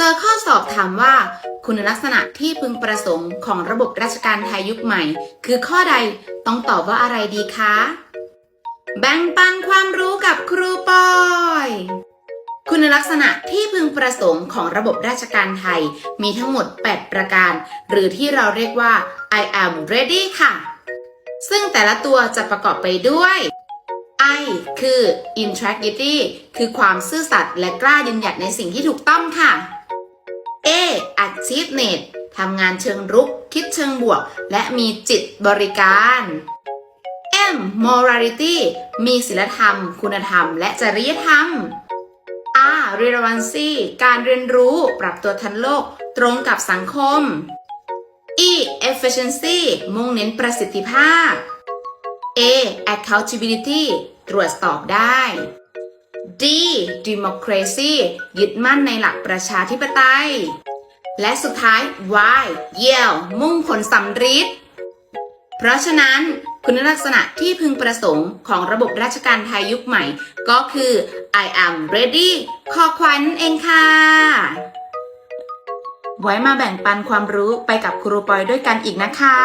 เจอข้อสอบถามว่า คุณลักษณะที่พึงประสงค์ของระบบราชการไทยยุคใหม่ คือข้อใดต้องตอบว่าอะไรดีคะ แบ่งปันความรู้กับครูปอย คุณลักษณะที่พึงประสงค์ของระบบราชการไทยมีทั้งหมด 8 ประการ หรือที่เราเรียกว่า I am ready ค่ะ ซึ่งแต่ละตัวจะประกอบไปด้วย I คือ integrity คือความซื่อสัตย์และกล้ายืนหยัดในสิ่งที่ถูกต้องค่ะ achievement ทำงานเชิงรุก คิดเชิงบวก และมีจิตบริการ M morality มีศีลธรรม คุณธรรม และจริยธรรม R relevancy การเรียนรู้ปรับตัวทันโลกตรงกับสังคม E efficiency มุ่งเน้นประสิทธิภาพ A accountability ตรวจสอบได้ D democracy ยึดมั่นในหลักประชาธิปไตย และสุดท้าย Y Yale มุ่งผลสำริดเพราะฉะนั้นคุณลักษณะที่พึงประสงค์ของระบบราชการไทยยุคใหม่ ก็คือ I am ready คอควายนั่นเองค่ะ ไว้มาแบ่งปันความรู้ไปกับครูปอยด้วยกันอีกนะคะ